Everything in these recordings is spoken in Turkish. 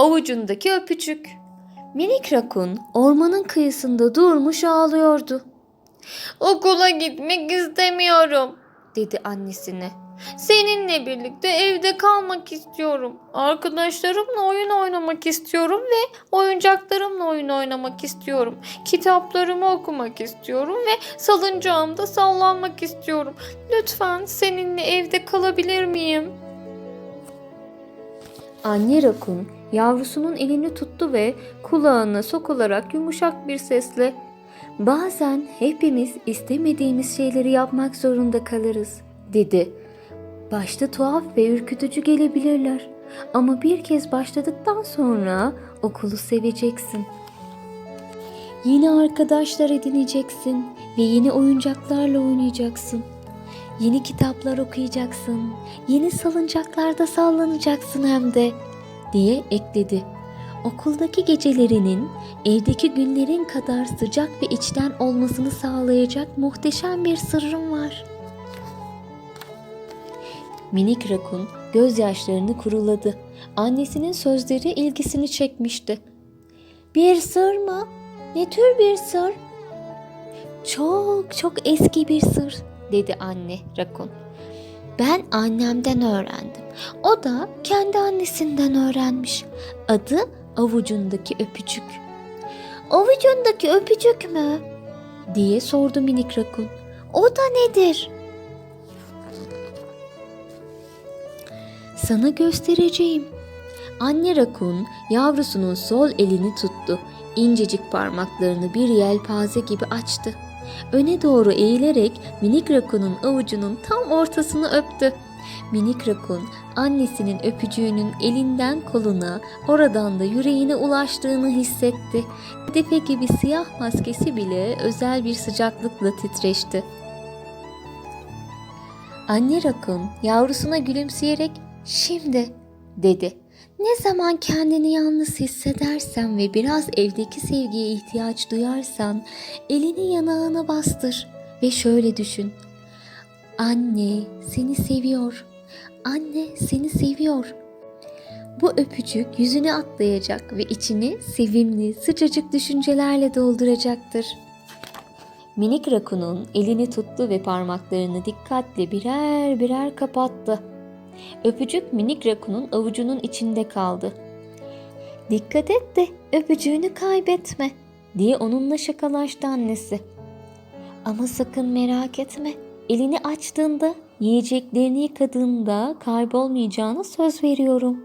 Avucundaki öpücük. Minik rakun ormanın kıyısında durmuş ağlıyordu. Okula gitmek istemiyorum dedi annesine. Seninle birlikte evde kalmak istiyorum. Arkadaşlarımla oyun oynamak istiyorum ve oyuncaklarımla oyun oynamak istiyorum. Kitaplarımı okumak istiyorum ve salıncağımda sallanmak istiyorum. Lütfen seninle evde kalabilir miyim? Anne rakun yavrusunun elini tuttu ve kulağına sokularak yumuşak bir sesle Bazen hepimiz istemediğimiz şeyleri yapmak zorunda kalırız, dedi. Başta tuhaf ve ürkütücü gelebilirler ama bir kez başladıktan sonra okulu seveceksin. Yeni arkadaşlar edineceksin ve yeni oyuncaklarla oynayacaksın. Yeni kitaplar okuyacaksın. Yeni salıncaklarda sallanacaksın hem de diye ekledi. Okuldaki gecelerinin evdeki günlerin kadar sıcak ve içten olmasını sağlayacak muhteşem bir sırrım var. Minik rakun gözyaşlarını kuruladı. Annesinin sözleri ilgisini çekmişti. Bir sır mı? Ne tür bir sır? Çok çok eski bir sır dedi anne rakun. Ben annemden öğrendim. O da kendi annesinden öğrenmiş. Adı avucundaki öpücük. Avucundaki öpücük mü? diye sordu minik rakun. O da nedir? Sana göstereceğim. Anne rakun yavrusunun sol elini tuttu. İncecik parmaklarını bir yelpaze gibi açtı. Öne doğru eğilerek minik rakunun avucunun tam ortasını öptü. Minik rakun annesinin öpücüğünün elinden koluna, oradan da yüreğine ulaştığını hissetti. Defe gibi siyah maskesi bile özel bir sıcaklıkla titreşti. Anne rakun yavrusuna gülümseyerek şimdi dedi. Ne zaman kendini yalnız hissedersen ve biraz evdeki sevgiye ihtiyaç duyarsan elini yanağına bastır ve şöyle düşün. Anne seni seviyor. Anne seni seviyor. Bu öpücük yüzüne atlayacak ve içini sevimli, sıcacık düşüncelerle dolduracaktır. Minik rakunun elini tuttu ve parmaklarını dikkatle birer birer kapattı. Öpücük minik rakunun avucunun içinde kaldı. Dikkat et de öpücüğünü kaybetme diye onunla şakalaştı annesi. Ama sakın merak etme. Elini açtığında, yiyeceklerini yıkadığında kaybolmayacağına söz veriyorum.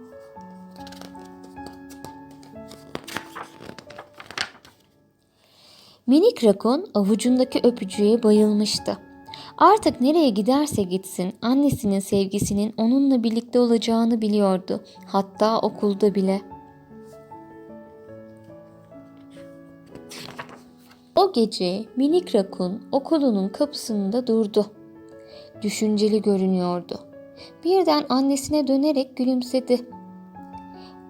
Minik rakun avucundaki öpücüğe bayılmıştı. Artık nereye giderse gitsin annesinin sevgisinin onunla birlikte olacağını biliyordu. Hatta okulda bile. O gece minik rakun okulunun kapısında durdu. Düşünceli görünüyordu. Birden annesine dönerek gülümsedi.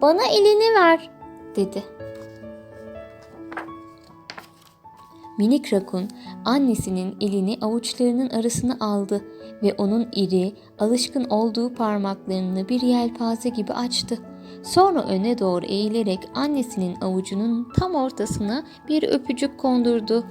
Bana elini ver dedi. Minik rakun annesinin elini avuçlarının arasına aldı ve onun iri, alışkın olduğu parmaklarını bir yelpaze gibi açtı. Sonra öne doğru eğilerek annesinin avucunun tam ortasına bir öpücük kondurdu.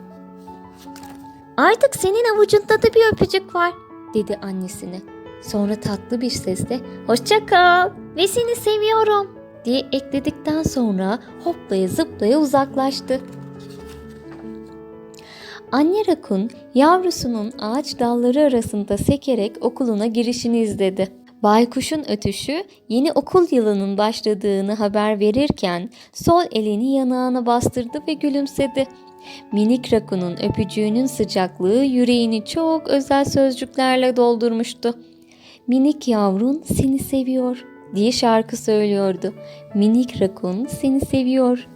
Artık senin avucunda da bir öpücük var, dedi annesine. Sonra tatlı bir sesle hoşça kal ve seni seviyorum diye ekledikten sonra hoplaya zıplaya uzaklaştı. Anne rakun yavrusunun ağaç dalları arasında sekerek okuluna girişini izledi. Baykuşun ötüşü yeni okul yılının başladığını haber verirken sol elini yanağına bastırdı ve gülümsedi. Minik rakunun öpücüğünün sıcaklığı yüreğini çok özel sözcüklerle doldurmuştu. Minik yavrun seni seviyor diye şarkı söylüyordu. Minik rakun seni seviyor